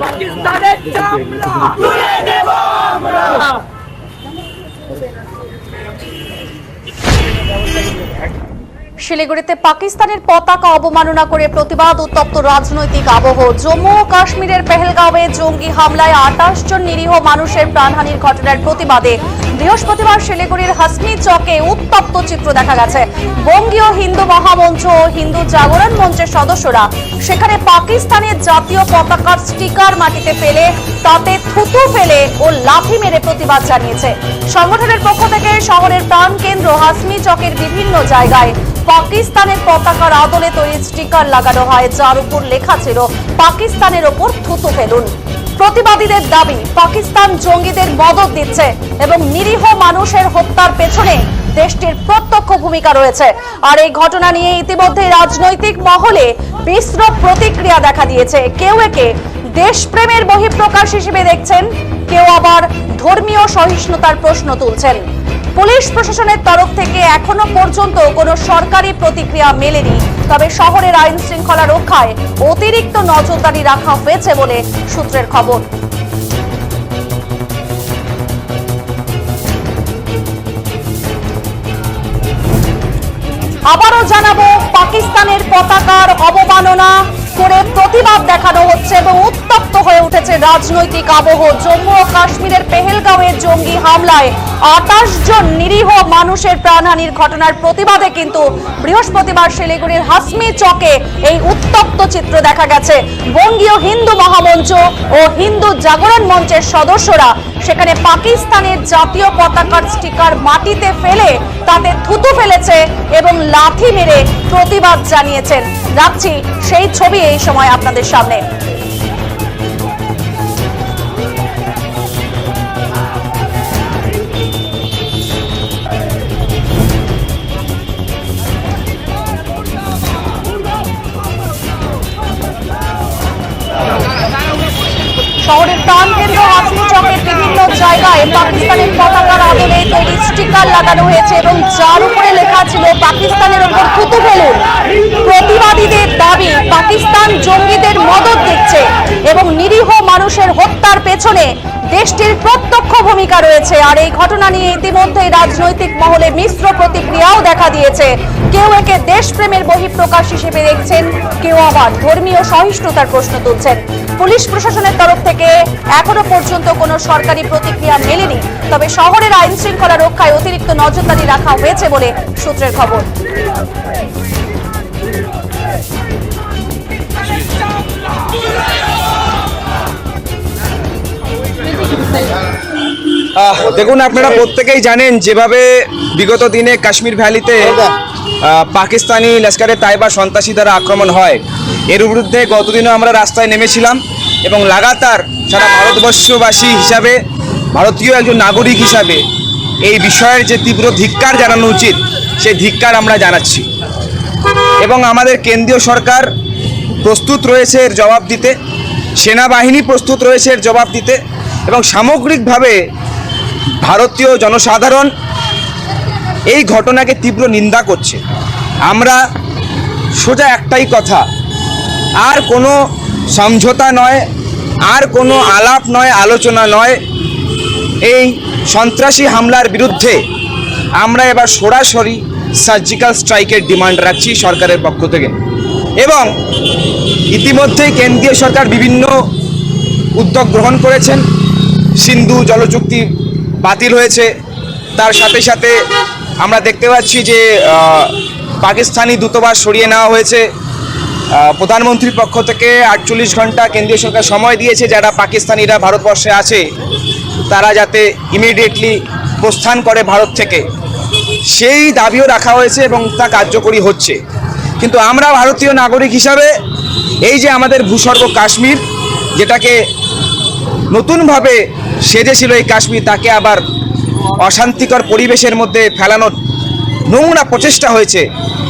পাকিস্তানের চামড়া তুলে নেব আমরা শিলিগুড়িতে পাকিস্তানের পতাকা অবমাননা করে প্রতিবাদ উত্তপ্ত রাজনৈতিক আবহ। জম্মু ও কাশ্মীরের পেহেলগাঁওয়ে জঙ্গি হামলায় আঠাশ জন নিরীহ মানুষের প্রাণহানির ঘটনার প্রতিবাদে বৃহস্পতিবার শিলিগুড়ির হাসমি চকে উত্তপ্ত চিত্র দেখা গেছে। বঙ্গীয় হিন্দু মহামঞ্চ ও হিন্দু জাগরণ মঞ্চের সদস্যরা সেখানে পাকিস্তানের জাতীয় পতাকার স্টিকার মাটিতে ফেলে, তাতে থুতু ফেলে ও লাথি মেরে প্রতিবাদ জানিয়েছে। সংগঠনের পক্ষ থেকে শহরের প্রাণকেন্দ্র হাসমি চকের বিভিন্ন জায়গায় পাকিস্তানের পতাকার আদলে তৈরি স্টিকার লাগানো হয়, যার উপর লেখা ছিল, পাকিস্তানের ওপর থুতু ফেলুন। প্রতিবাদীদের দাবি, পাকিস্তান জঙ্গিদের মদত দিচ্ছে এবং নিরীহ মানুষের হত্যার পেছনে দেশটির প্রত্যক্ষ ভূমিকা রয়েছে। আর এই ঘটনা নিয়ে ইতিমধ্যে রাজনৈতিক মহলে মিশ্র প্রতিক্রিয়া দেখা দিয়েছে। কেউ একে দেশপ্রেমের বহিঃপ্রকাশ হিসেবে দেখছেন, কেউ আবার ধর্মীয় সহিষ্ণুতার প্রশ্ন তুলছেন। পুলিশ প্রশাসনের তরফ থেকে এখনও পর্যন্ত কোনো সরকারি প্রতিক্রিয়া মেলেনি। তবে শহরের আইন শৃঙ্খলা রক্ষায় অতিরিক্ত নজরদারি রাখা হয়েছে বলে সূত্রের খবর। আবারও জানাব, পাকিস্তানের পতাকার অবমাননা করে প্রতিবাদ দেখানো হচ্ছে এবং উঠেছে রাজনৈতিক আবহ। জম্মু ও কাশ্মীরের পেহেলগাঁওয়ের জঙ্গি হামলায় আটাশ জন নিরীহ মানুষের প্রাণহানির ঘটনার প্রতিবাদে কিন্তু বৃহস্পতিবার শিলিগুড়ির হাসমি চকে এই উত্তপ্ত চিত্র দেখা গেছে। বঙ্গীয় হিন্দু মহামঞ্চ ও হিন্দু জাগরণ মঞ্চের সদস্যরা সেখানে পাকিস্তানের জাতীয় পতাকার স্টিকার মাটিতে ফেলে তাতে থুতু ফেলেছে এবং লাথি মেরে প্রতিবাদ জানিয়েছেন। রাখছি সেই ছবি এই সময় আপনাদের সামনে। শহরের প্রাণকেন্দ্র হাসমি চকের বিভিন্ন জায়গায় পাকিস্তানের পতাকার আদলে তৈরি স্টিকার লাগানো হয়েছে এবং যার উপরে লেখা ছিল পাকিস্তানের ওপর থুতু ফেলুন। প্রতিবাদীদের দাবি, পাকিস্তান জঙ্গিদের মদত দিচ্ছে এবং নিরীহ মানুষের হত্যার পেছনে দেশটির প্রত্যক্ষ ভূমিকা রয়েছে, আর এই ঘটনা নিয়ে ইতিমধ্যেই রাজনৈতিক মহলে মিশ্র প্রতিক্রিয়াও দেখা দিয়েছে। কেউ একে দেশপ্রেমের বহিঃপ্রকাশ হিসেবে দেখছেন, কেউ আবার ধর্মীয় সহিষ্ণুতার প্রশ্ন তুলছেন। পুলিশ প্রশাসনের তরফ থেকে এখনও পর্যন্ত কোনো সরকারি প্রতিক্রিয়া মেলেনি, তবে শহরের আইন শৃঙ্খলা রক্ষায় অতিরিক্ত নজরদারি রাখা হয়েছে বলে সূত্রের খবর। দেখুন আপনারা প্রত্যেকেই জানেন যেভাবে বিগত দিনে কাশ্মীর ভ্যালিতে পাকিস্তানি লস্করে তাইবা সন্ত্রাসী দ্বারা আক্রমণ হয়। এর বিরুদ্ধে গতদিনও আমরা রাস্তায় নেমেছিলাম এবং লাগাতার সারা ভারতবর্ষবাসী হিসাবে ভারতীয় একজন নাগরিক হিসাবে এই বিষয়ের যে তীব্র ধিক্কার জানানো উচিত সেই ধিক্কার আমরা জানাচ্ছি। এবং আমাদের কেন্দ্রীয় সরকার প্রস্তুত রয়েছে এর জবাব দিতে সেনাবাহিনী প্রস্তুত রয়েছে এর জবাব দিতে এবং সামগ্রিকভাবে ভারতীয় জনসাধারণ এই ঘটনাকে তীব্র নিন্দা করছে। আমরা সোজা একটাই কথা, আর কোনো সমঝোতা নয়, আর কোনো আলাপ নয়, আলোচনা নয়। এই সন্ত্রাসী হামলার বিরুদ্ধে আমরা এবার সরাসরি সার্জিক্যাল স্ট্রাইকের ডিমান্ড রাখছি সরকারের পক্ষ থেকে। এবং ইতিমধ্যেই কেন্দ্রীয় সরকার বিভিন্ন উদ্যোগ গ্রহণ করেছেন। সিন্ধু জলচুক্তি বাতিল হয়েছে। তার সাথে সাথে আমরা দেখতে পাচ্ছি যে পাকিস্তানি দূতাবাস সরিয়ে নেওয়া হয়েছে। প্রধানমন্ত্রীর পক্ষ থেকে আটচল্লিশ ঘণ্টা কেন্দ্রীয় সরকার সময় দিয়েছে যারা পাকিস্তানিরা ভারতবর্ষে আছে। তারা যাতে ইমিডিয়েটলি প্রস্থান করে ভারত থেকে। সেই দাবিও রাখা হয়েছে এবং তা কার্যকরী হচ্ছে। কিন্তু আমরা ভারতীয় নাগরিক হিসাবে এই যে আমাদের ভূস্বর্গ কাশ্মীর, যেটাকে নতুনভাবে সেজেছিল এই কাশ্মীর, তাকে আবার অশান্তিকর পরিবেশের মধ্যে ফেলানোর নোংরা প্রচেষ্টা হয়েছে।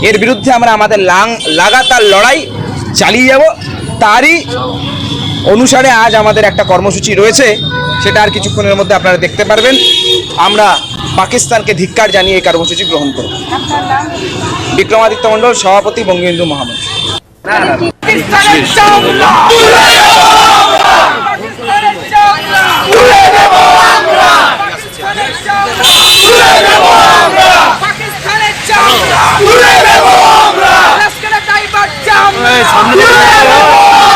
এর বিরুদ্ধে আমরা আমাদের লাং লাগাতার লড়াই চালিয়ে যাব। তারই অনুসারে আজ আমাদের একটা কর্মসূচি রয়েছে, সেটা আর কিছুক্ষণের মধ্যে আপনারা দেখতে পারবেন। আমরা পাকিস্তানকে ধিক্কার জানিয়ে এই কর্মসূচি গ্রহণ করব। বিক্রমাদিত্য মণ্ডল, সভাপতি বঙ্গবন্ধু মহামঞ্চ